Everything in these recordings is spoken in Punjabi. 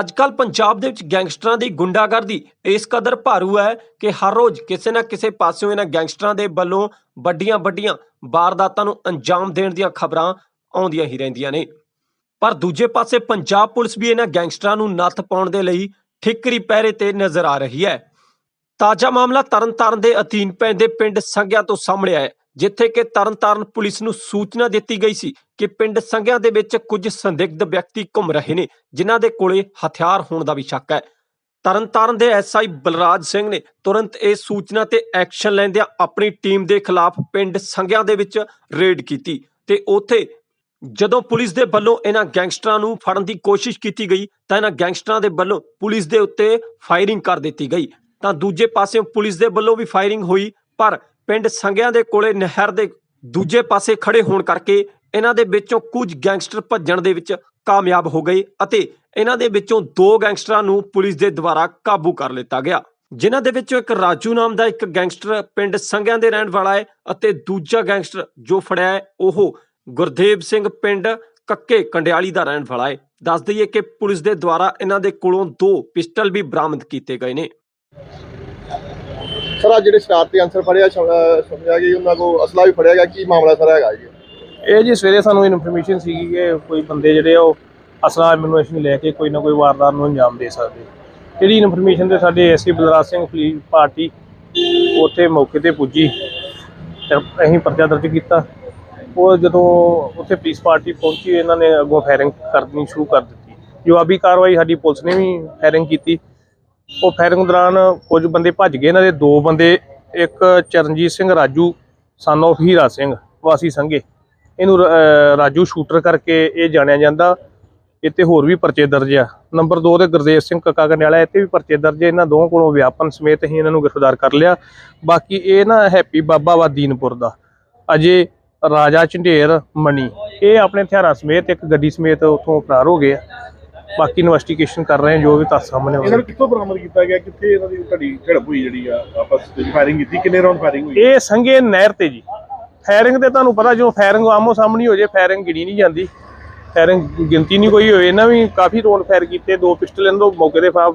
ਅੱਜਕੱਲ ਪੰਜਾਬ ਦੇ ਵਿੱਚ ਗੈਂਗਸਟਰਾਂ ਦੀ ਗੁੰਡਾਗਰਦੀ ਇਸ ਕਦਰ ਭਾਰੂ ਹੈ ਕਿ ਹਰ ਰੋਜ਼ ਕਿਸੇ ਨਾ ਕਿਸੇ ਪਾਸਿਓਂ ਇਹਨਾਂ ਗੈਂਗਸਟਰਾਂ ਦੇ ਵੱਲੋਂ ਵੱਡੀਆਂ-ਵੱਡੀਆਂ ਵਾਰਦਾਤਾਂ ਨੂੰ ਅੰਜਾਮ ਦੇਣ ਦੀਆਂ ਖਬਰਾਂ ਆਉਂਦੀਆਂ ਹੀ ਰਹਿੰਦੀਆਂ ਨੇ। ਪਰ ਦੂਜੇ ਪਾਸੇ ਪੰਜਾਬ ਪੁਲਿਸ ਵੀ ਇਹਨਾਂ ਗੈਂਗਸਟਰਾਂ ਨੂੰ ਨੱਥ ਪਾਉਣ ਦੇ ਲਈ ਠਿਕਰੀ ਪਹਿਰੇ ਤੇ ਨਜ਼ਰ ਆ ਰਹੀ ਹੈ। ਤਾਜ਼ਾ ਮਾਮਲਾ ਤਰਨਤਾਰਨ ਦੇ ਅਧੀਨ ਪੈਂਦੇ ਪਿੰਡ ਸੰਗਿਆ ਤੋਂ ਸਾਹਮਣੇ ਆਇਆ ਜਿੱਥੇ ਕਿ ਤਰਨਤਾਰਨ ਪੁਲਿਸ ਨੂੰ ਸੂਚਨਾ ਦਿੱਤੀ ਗਈ ਸੀ ਕਿ ਪਿੰਡ ਸੰਘਿਆ ਦੇ ਵਿੱਚ ਕੁਝ ਸੰਦਿਗਧ ਵਿਅਕਤੀ ਘੁੰਮ ਰਹੇ ਨੇ, ਜਿਨ੍ਹਾਂ ਦੇ ਕੋਲੇ ਹਥਿਆਰ ਹੋਣ ਦਾ ਵੀ ਸ਼ੱਕ ਹੈ। ਤਰਨਤਾਰਨ ਦੇ ਐਸਆਈ ਬਲਰਾਜ ਸਿੰਘ ਨੇ ਤੁਰੰਤ ਇਸ ਸੂਚਨਾ ਤੇ ਐਕਸ਼ਨ ਲੈਂਦਿਆਂ ਆਪਣੀ ਟੀਮ ਦੇ ਖਿਲਾਫ ਪਿੰਡ ਸੰਘਿਆ ਦੇ ਵਿੱਚ ਰੇਡ ਕੀਤੀ ਤੇ ਉੱਥੇ ਜਦੋਂ ਪੁਲਿਸ ਦੇ ਵੱਲੋਂ ਇਹਨਾਂ ਗੈਂਗਸਟਰਾਂ ਨੂੰ ਫੜਨ ਦੀ ਕੋਸ਼ਿਸ਼ ਕੀਤੀ ਗਈ, ਤਾਂ ਇਹਨਾਂ ਗੈਂਗਸਟਰਾਂ ਦੇ ਵੱਲੋਂ ਪੁਲਿਸ ਦੇ ਉੱਤੇ ਫਾਇਰਿੰਗ ਕਰ ਦਿੱਤੀ ਗਈ। ਤਾਂ ਦੂਜੇ ਪਾਸੇ ਪੁਲਿਸ ਦੇ ਵੱਲੋਂ ਵੀ ਫਾਇਰਿੰਗ ਹੋਈ, ਪਰ ਪਿੰਡ ਸੰਘਿਆਂ ਦੇ ਕੋਲੇ ਨਹਿਰ ਦੇ ਦੂਜੇ ਪਾਸੇ ਖੜੇ ਹੋਣ ਕਰਕੇ ਇਹਨਾਂ ਦੇ ਵਿੱਚੋਂ ਕੁਝ ਗੈਂਗਸਟਰ ਭੱਜਣ ਦੇ ਵਿੱਚ ਕਾਮਯਾਬ ਹੋ ਗਏ ਅਤੇ ਇਹਨਾਂ ਦੇ ਵਿੱਚੋਂ ਦੋ ਗੈਂਗਸਟਰਾਂ ਨੂੰ ਪੁਲਿਸ ਦੇ ਦੁਆਰਾ ਕਾਬੂ ਕਰ ਲਿੱਤਾ ਗਿਆ। ਜਿਨ੍ਹਾਂ ਦੇ ਵਿੱਚੋਂ ਇੱਕ ਰਾਜੂ ਨਾਮ ਦਾ ਇੱਕ ਗੈਂਗਸਟਰ ਪਿੰਡ ਸੰਘਿਆਂ ਦੇ ਰਹਿਣ ਵਾਲਾ ਹੈ ਅਤੇ ਦੂਜਾ ਗੈਂਗਸਟਰ ਜੋ ਫੜਿਆ ਹੈ, ਉਹ ਗੁਰਦੇਵ ਸਿੰਘ ਪਿੰਡ ਕੱਕੇ ਕੰਡਿਆਲੀ ਦਾ ਰਹਿਣ ਵਾਲਾ ਹੈ। ਦੱਸ ਦਈਏ ਕਿ ਪੁਲਿਸ ਦੇ ਦੁਆਰਾ ਇਹਨਾਂ ਦੇ ਕੋਲੋਂ ਦੋ ਪਿਸਟਲ ਵੀ ਬਰਾਮਦ ਕੀਤੇ ਗਏ ਨੇ। ਸਰ ਅੱਜ ਜਿਹੜੇ ਸ਼ਰਾਰਤੀ ਅਨਸਰ ਫੜਿਆ ਸਮਝਿਆ ਕਿ ਉਹਨਾਂ ਕੋ ਅਸਲਾ ਵੀ ਫੜਿਆ ਗਿਆ, ਕੀ ਮਾਮਲਾ ਸਰ ਹੈਗਾ ਜੀ? ਇਹ ਜੀ ਸਵੇਰੇ ਸਾਨੂੰ ਇਨਫੋਰਮੇਸ਼ਨ ਸੀਗੀ ਕਿ ਕੋਈ ਬੰਦੇ ਜਿਹੜੇ ਉਹ ਅਸਲਾ ਐਮੂਨੇਸ਼ਨ ਲੈ ਕੇ ਕੋਈ ਨਾ ਕੋਈ ਵਾਰਦਾਤ ਨੂੰ ਅੰਜਾਮ ਦੇ ਸਕਦੇ। ਜਿਹੜੀ ਇਨਫੋਰਮੇਸ਼ਨ ਤੇ ਸਾਡੇ SP Balraj Singh police party ਉੱਥੇ ਮੌਕੇ ਤੇ ਪੁੱਜੀ ਅਸੀਂ ਪਰਚਾ ਦਰਜ ਕੀਤਾ। ਉਹ ਜਦੋਂ ਉੱਥੇ ਪੁਲਿਸ ਪਾਰਟੀ ਪਹੁੰਚੀ, ਇਹਨਾਂ ਨੇ ਅੱਗੋਂ ਫਾਇਰਿੰਗ ਕਰਨੀ ਸ਼ੁਰੂ ਕਰ ਦਿੱਤੀ। ਜਵਾਬੀ ਕਾਰਵਾਈ ਸਾਡੀ ਪੁਲਿਸ ਨੇ ਵੀ ਫਾਇਰਿੰਗ ਕੀਤੀ। ਉਹ ਫਾਇਰਿੰਗ ਦੌਰਾਨ ਕੁਝ ਬੰਦੇ ਭੱਜ ਗਏ। ਇਹਨਾਂ ਦੇ ਦੋ ਬੰਦੇ, ਇੱਕ ਚਰਨਜੀਤ ਸਿੰਘ, ਰਾਜੂ ਸਨ of ਹੀਰਾ ਸਿੰਘ, ਵਾਸੀ ਸੰਘੇ। ਇਹਨੂੰ ਰਾਜੂ ਸ਼ੂਟਰ ਕਰਕੇ ਇਹ ਜਾਣਿਆ ਜਾਂਦਾ। ਇੱਥੇ ਹੋਰ ਵੀ ਪਰਚੇ ਦਰਜ ਆ। ਨੰਬਰ 2 ਤੇ ਗੁਰਦੇਵ ਸਿੰਘ ਕੱਕਾ ਕੰਡਿਆਲਾ ਇੱਥੇ ਵੀ ਪਰਚੇ ਦਰਜ ਇਹਨਾਂ ਦੋਵਾਂ ਕੋਲੋਂ ਵਿਆਪਨ ਸਮੇਤ ਹੀ ਇਹਨਾਂ ਨੂੰ ਗ੍ਰਿਫਤਾਰ ਕਰ ਲਿਆ। ਬਾਕੀ ਇਹ ਨਾ ਹੈਪੀ ਬਾਬਾ ਵਾ ਦੀਨਪੁਰ ਦਾ। ਅਜੇ ਰਾਜਾ ਝੰਡੇਰ ਮਣੀ ਇਹ ਆਪਣੇ ਹਥਿਆਰਾਂ ਸਮੇਤ ਇੱਕ ਗੱਡੀ ਸਮੇਤ ਉੱਥੋਂ ਫਰਾਰ ਹੋ ਗਏ ਆ। ਬਾਕੀ ਇਨਵੈਸਟੀਗੇਸ਼ਨ ਕਰ ਰਹੇ ਹਾਂ ਜੋ ਵੀ ਤੱਥ ਸਾਹਮਣੇ ਇਹਨਾਂ ਆਉਂਦਾ ਕਿੱਥੋਂ ਬਰਾਮਦ ਕੀਤਾ ਗਿਆ? ਕਿੱਥੇ ਇਹਨਾਂ ਦੀ ਤੁਹਾਡੀ ਝੜਪ ਹੋਈ ਜਿਹੜੀ ਆ? ਆਪਸ ਵਿੱਚ ਫਾਇਰਿੰਗ ਕੀਤੀ? ਕਿੰਨੇ ਰਾਉਂਡ ਫਾਇਰਿੰਗ ਹੋਈ? ਇਹ ਸੰਗੇ ਨਹਿਰ ਤੇ ਜੀ। ਫਾਇਰਿੰਗ ਤੇ ਤੁਹਾਨੂੰ ਪਤਾ ਜੋ ਫਾਇਰਿੰਗ ਆਮੋ ਸਾਹਮਣੀ ਹੋ ਜੇ ਫਾਇਰਿੰਗ ਗਿਣੀ ਨਹੀਂ ਜਾਂਦੀ। ਫਾਇਰਿੰਗ ਗਿਣਤੀ ਨਹੀਂ ਕੋਈ ਹੋਏ। ਇਹਨਾਂ ਵੀ ਕਾਫੀ ਰੋਡ ਫਾਇਰ ਕੀਤੇ ਦੋ ਪਿਸਟਲ ਇਹਨਾਂ ਤੋਂ ਮੌਕੇ ਤੇ ਫਾ-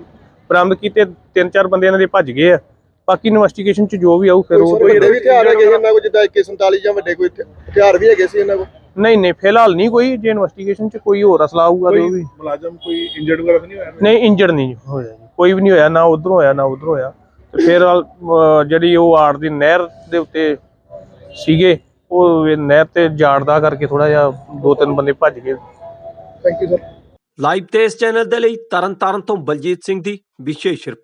ਬਰਾਮਦ ਕੀਤੇ ਤਿੰਨ ਚਾਰ ਬੰਦੇ ਇਹਨਾਂ ਦੇ ਭੱਜ ਗਏ ਆ। ਬਾਕੀ ਇਨਵੈਸਟੀਗੇਸ਼ਨ ਚ ਜੋ ਵੀ ਆਊ ਫਿਰ ਉਹ ਕੋਈ ਵੱਡੇ ਵੀ ਹਥਿਆਰ ਹੈਗੇ ਸੀ ਇਹਨਾਂ ਕੋ ਜਿੱਦਾਂ AK47 ਜਾਂ ਵੱਡੇ ਕੋਈ ਹਥਿ- ਹਥਿਆਰ ਵੀ ਹੈਗੇ ਸੀ ਇਹਨਾਂ ਕੋ ਨਹੀਂ ਨਹੀਂ ਫਿਲਹਾਲ ਨਹੀਂ ਕੋਈ ਜੇ ਇਨਵੈਸਟੀਗੇਸ਼ਨ ਚ ਕੋਈ ਹੋਰ ਅਸਲਾ ਆਊਗਾ ਤੇ ਉਹ ਵੀ ਮੁਲਾਜ਼ਮ ਕੋਈ ਇੰਜਰਡ ਵਗੈਰਾ ਤਾਂ ਨਹੀਂ ਹੋਇਆ? ਨਹੀਂ ਇੰਜਰਡ ਨਹੀਂ ਹੋਇਆ ਜੀ। ਕੋਈ ਵੀ ਨਹੀਂ ਹੋਇਆ ਨਾ ਉਧਰੋਂ ਹੋਇਆ ਨਾ ਉਧਰੋਂ ਹੋਇਆ। ਤੇ ਫਿਰ ਅਹ, ਜਿਹੜੀ ਉਹ ਆੜ ਦੀ ਨਹਿਰ ਦੇ ਉੱਤੇ ਸੀਗੇ ਉਹ ਇਹ ਨਹਿਰ ਤੇ ਜਾੜਦਾ ਕਰਕੇ ਥੋੜਾ ਜਿਹਾ ਦੋ ਤਿੰਨ ਬੰਦੇ ਭੱਜ ਗਏ। ਥੈਂਕ ਯੂ ਸਰ ਲਾਈਵ ਤੇ ਇਸ ਚੈਨਲ ਦੇ ਲਈ ਤਰਨਤਾਰਨ ਤੋਂ ਬਲਜੀਤ ਸਿੰਘ ਦੀ ਵਿਸ਼ੇਸ਼ ਰਿਪੋਰਟ।